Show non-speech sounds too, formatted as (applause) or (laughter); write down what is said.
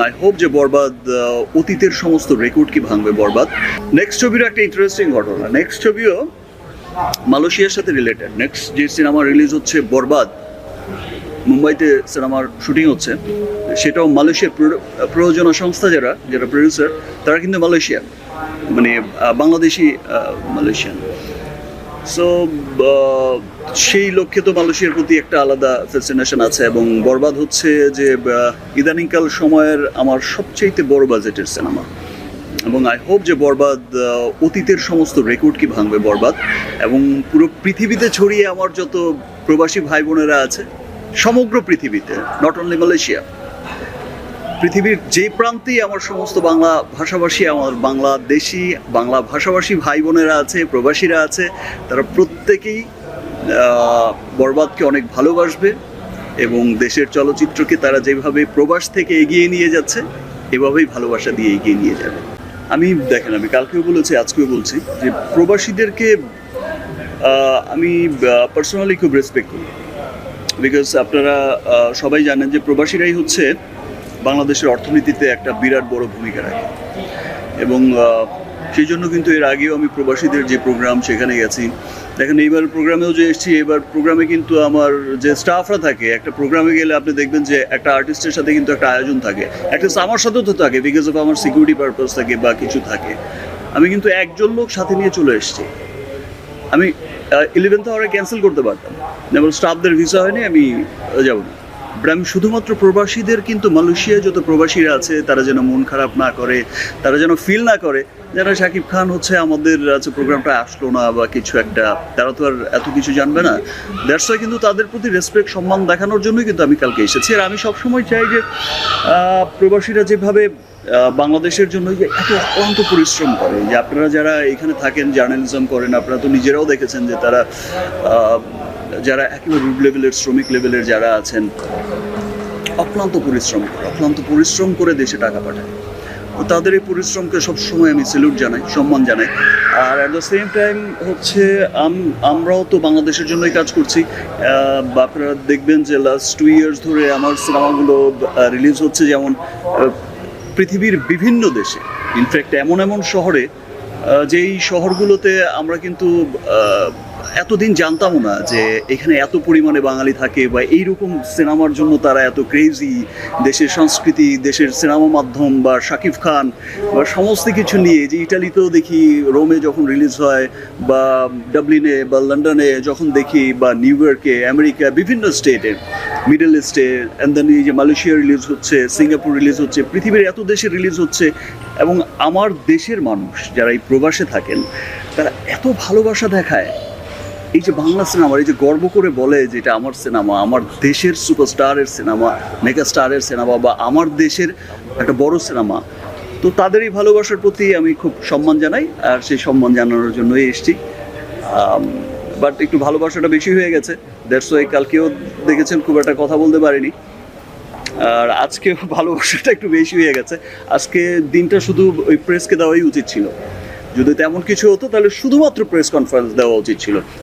I hope যে বরবাদ অতীতের সমস্ত রেকর্ড কি ভাঙবে বরবাদ। নেক্সট ছবির একটা ইন্টারেস্টিং ঘটনা। নেক্সট ছবিও মালয়েশিয়ার সাথে রিলেটেড নেক্সট যে সিনেমা রিলিজ হচ্ছে বরবাদ, মুম্বাইতে সিনেমার শুটিং হচ্ছে, সেটাও মালয়েশিয়ার প্রো- প্রযোজনা সংস্থা যারা যারা প্রডিউসার তারা কিন্তু মালয়েশিয়ান। মানে বাংলাদেশি মালয়েশিয়ান। সো সেই লক্ষ্যে তো মালয়েশিয়ার প্রতি একটা আলাদা ফ্যাসিনেশন আছে এবং বরবাদ হচ্ছে যে ইদানিংকাল সময়ের আমার সবচেয়ে বড় বাজেটের সিনেমা এবং আই হোপ যে বরবাদ অতীতের সমস্ত রেকর্ড কি ভাঙবে বরবাদ। এবং পুরো পৃথিবীতে ছড়িয়ে আমার যত প্রবাসী ভাই বোনেরা আছে, সমগ্র পৃথিবীতে নট অনলি মালয়েশিয়া পৃথিবীর যে প্রান্তেই আমার সমস্ত বাংলা ভাষাভাষী, আমার বাংলাদেশি, বাংলা ভাষাভাষী ভাই বোনেরা আছে, প্রবাসীরা আছে, তারা প্রত্যেকেই বরবাদকে অনেক ভালোবাসবে এবং দেশের চলচ্চিত্রকে তারা যেভাবে প্রবাস থেকে এগিয়ে নিয়ে যাচ্ছে, এভাবেই ভালোবাসা দিয়ে এগিয়ে নিয়ে যাবে। আমি, দেখেন, আমি কালকেও বলেছি, আজকেও বলছি যে প্রবাসীদেরকে আমি পার্সোনালি খুব রেসপেক্ট করি। বিকজ আপনারা সবাই জানেন যে প্রবাসীরাই হচ্ছে বাংলাদেশের অর্থনীতিতে একটা বিরাট বড় ভূমিকা রাখে। এবং সেই জন্য কিন্তু এর আগেও আমি প্রবাসীদের যে প্রোগ্রাম সেখানে গেছি। দেখেন, এইবার প্রোগ্রামেও যে এসেছি, এবার প্রোগ্রামে কিন্তু আমার যে স্টাফরা থাকে, একটা প্রোগ্রামে গেলে আপনি দেখবেন যে একটা আর্টিস্টের সাথে কিন্তু একটা আয়োজন থাকে। একটা আমার সাথেও তো থাকে বিকজ অফ আমার সিকিউরিটি পারপাস থাকে বা কিছু থাকে। আমি কিন্তু একজন লোক সাথে নিয়ে চলে এসেছি। আমি ইলেভেন্থ আওয়ারে ক্যান্সেল করতে পারতাম। যেমন স্টাফদের ভিসা হয়নি, আমি যাব না। আমি শুধুমাত্র প্রবাসীদের কিন্তু মালয়েশিয়ায় যত প্রবাসীরা আছে, তারা যেন মন খারাপ না করে, তারা যেন ফিল না করে। যেন শাকিব খান হচ্ছে আমাদের আছে প্রোগ্রামটা আসলো না বা কিছু একটা, তারা তো আর এত কিছু জানবে না। দ্যাটস ওয়াই কিন্তু তাদের প্রতি রেসপেক্ট সম্মান দেখানোর জন্যই কিন্তু আমি কালকে এসেছি। আর আমি সবসময় চাই যে প্রবাসীরা যেভাবে বাংলাদেশের জন্য যে এত অক্লান্ত পরিশ্রম করে, যে আপনারা যারা এখানে থাকেন জার্নালিজম করেন, আপনারা তো নিজেরাও দেখেছেন যে তারা যারা একেবারে রুট লেভেলের, শ্রমিক লেভেলের যারা আছেন, অক্লান্ত পরিশ্রম করে, অক্লান্ত পরিশ্রম করে দেশে টাকা পাঠায়। তাদের এই পরিশ্রমকে সবসময় আমি স্যালুট জানাই, সম্মান জানাই। আর অ্যাট দ্য সেম টাইম হচ্ছে, আম- আমরাও তো বাংলাদেশের জন্যই কাজ করছি। আপনারা দেখবেন যে লাস্ট টু ইয়ার্স ধরে আমার সিনেমাগুলো রিলিজ হচ্ছে যেমন পৃথিবীর বিভিন্ন দেশে। ইনফ্যাক্ট এমন এমন শহরে যেই শহরগুলোতে আমরা কিন্তু এতদিন জানতামও না যে এখানে এত পরিমাণে বাঙালি থাকে বা এইরকম সিনেমার জন্য তারা এত ক্রেজি দেশের সংস্কৃতি, দেশের সিনেমা মাধ্যম বা শাকিব খান বা সমস্ত কিছু নিয়ে যে ইটালিতেও দেখি, রোমে যখন রিলিজ হয় বা ডাবলিনে বা লন্ডনে যখন দেখি বা নিউ ইয়র্কে, আমেরিকা, বিভিন্ন স্টেটে মিডল ইস্টে অ্যান্ড দেন এই যে মালয়েশিয়া রিলিজ হচ্ছে, সিঙ্গাপুর রিলিজ হচ্ছে, পৃথিবীর এত দেশে রিলিজ হচ্ছে এবং আমার দেশের মানুষ যারা এই প্রবাসে থাকেন, তারা এত ভালোবাসা দেখায়। এই যে বাংলা সিনেমা, এই যে গর্ব করে বলে যে এটা আমার সিনেমা, আমার দেশের সুপারস্টারের সিনেমা মেগা স্টারের সিনেমা বা আমার দেশের একটা বড় সিনেমা, তো তাদের এই ভালোবাসার প্রতি আমি খুব সম্মান জানাই আর সেই সম্মান জানানোর জন্যই এসেছি। বাট একটু ভালোবাসাটা বেশি হয়ে গেছে। ওয়াই কালকেও দেখেছেন, খুব একটা কথা বলতে পারিনি। আর আজকে (laughs) ভালোবাসাটা একটু বেশি হয়ে গেছে। আজকে দিনটা শুধু ওই প্রেসকে দেওয়াই উচিত ছিল। যদি তেমন কিছু হতো, তাহলে শুধুমাত্র প্রেস কনফারেন্স দেওয়া উচিত ছিল।